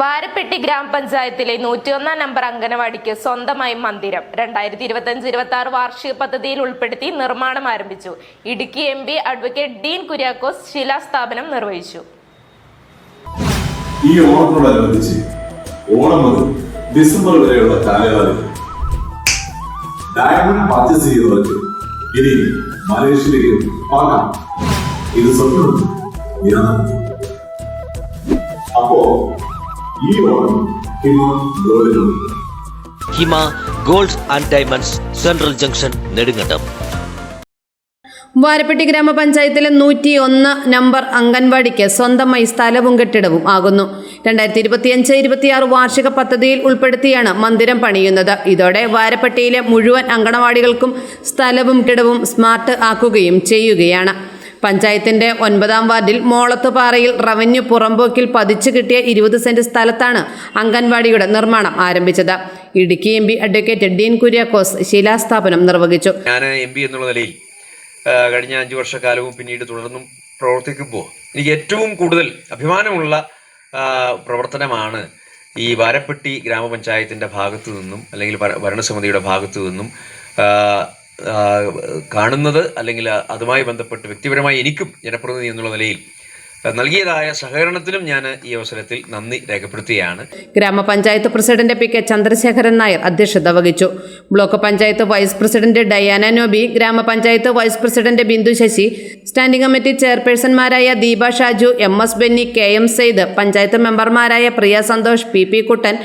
വാരപ്പെട്ടി ഗ്രാമപഞ്ചായത്തിലെ നൂറ്റിയൊന്നാം നമ്പർ അംഗനവാടിക്ക് സ്വന്തമായി മന്ദിരം രണ്ടായിരത്തി ഇരുപത്തഞ്ച് ഇരുപത്തി ആറ് വാർഷിക പദ്ധതിയിൽ ഉൾപ്പെടുത്തി നിർമ്മാണം ആരംഭിച്ചു. Idukki M P advocate Dean Kuriakose ശിലാസ്ഥാപനം നിർവഹിച്ചു. ഈ ഓണത്തോടനുബന്ധിച്ച് ഓണം മുതൽ ഡിസംബർ വരെയുള്ള കാലയളവിൽ ഡയമണ്ട് പർച്ചേസ് ചെയ്യുന്നവർക്ക് ഇനി മലേഷ്യയിലേക്ക് പോകാം. ഇത് സ്വപ്നം അപ്പോ Hima gold and diamonds central junction Nedumkandam. Varapetty ഗ്രാമപഞ്ചായത്തിലെ നൂറ്റി ഒന്ന് നമ്പർ അംഗൻവാടിക്ക് സ്വന്തമായി സ്ഥലവും കെട്ടിടവും ആകുന്നു. രണ്ടായിരത്തി ഇരുപത്തിയഞ്ച് ഇരുപത്തിയാറ് വാർഷിക പദ്ധതിയിൽ ഉൾപ്പെടുത്തിയാണ് മന്ദിരം പണിയുന്നത്. ഇതോടെ വാരപ്പെട്ടിയിലെ മുഴുവൻ അങ്കണവാടികൾക്കും സ്ഥലവും കിടവും സ്മാർട്ട് ആക്കുകയും ചെയ്യുകയാണ്. പഞ്ചായത്തിന്റെ ഒൻപതാം വാർഡിൽ മോളത്തുപാറയിൽ റവന്യൂ പുറമ്പോക്കിൽ പതിച്ചു കിട്ടിയ ഇരുപത് സെന്റ് സ്ഥലത്താണ് അംഗൻവാടിയുടെ നിർമ്മാണം ആരംഭിച്ചത്. Idukki M P advocate Dean Kuriakose ശിലാസ്ഥാപനം നിർവഹിച്ചു. ഞാൻ എം പി എന്നുള്ള നിലയിൽ കഴിഞ്ഞ അഞ്ചു വർഷക്കാലവും പിന്നീട് തുടർന്നും പ്രവർത്തിക്കുമ്പോൾ എനിക്ക് ഏറ്റവും കൂടുതൽ അഭിമാനമുള്ള പ്രവർത്തനമാണ് ഈ വാരപ്പെട്ടി ഗ്രാമപഞ്ചായത്തിന്റെ ഭാഗത്തു നിന്നും അല്ലെങ്കിൽ ഭരണസമിതിയുടെ ഭാഗത്തു നിന്നും കാണുന്നത് അല്ലെങ്കിൽ അതുമായി ബന്ധപ്പെട്ട് വ്യക്തിപരമായി എനിക്കും ജനപ്രതിനിധി എന്നുള്ള നിലയിൽ നൽകിയതായ സഹകരണത്തിനും ഞാൻ ഈ അവസരത്തിൽ നന്ദി രേഖപ്പെടുത്തുകയാണ്. ഗ്രാമപഞ്ചായത്ത് president P K Chandrasekharan Nair അധ്യക്ഷത വഹിച്ചു. Block panchayat vice president Diana Noby ഗ്രാമപഞ്ചായത്ത് vice president Bindu Sasi standing committee ചെയർപേഴ്സൺമാരായ Deepa Shaju M S Benny K M Sayed panchayat മെമ്പർമാരായ Priya Santhosh P P Kuttan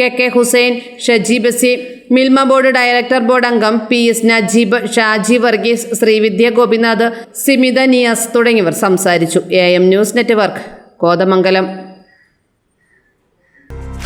K K Hussain Shaji Basi Milma board director board അംഗം P S Najeeb Shaji Varghese Srividya Gopinath Simitha Niyas തുടങ്ങിയവർ സംസാരിച്ചു. A M news network Kothamangalam.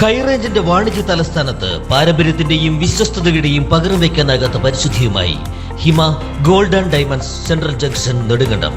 ഹൈറേഞ്ചിന്റെ വാണിജ്യ തലസ്ഥാനത്ത് പാരമ്പര്യത്തിന്റെയും വിശ്വസ്തതയുടെയും പകരം വയ്ക്കാനാകാത്ത പരിശുദ്ധിയുമായി Hima gold and diamonds central junction Nedumkandam.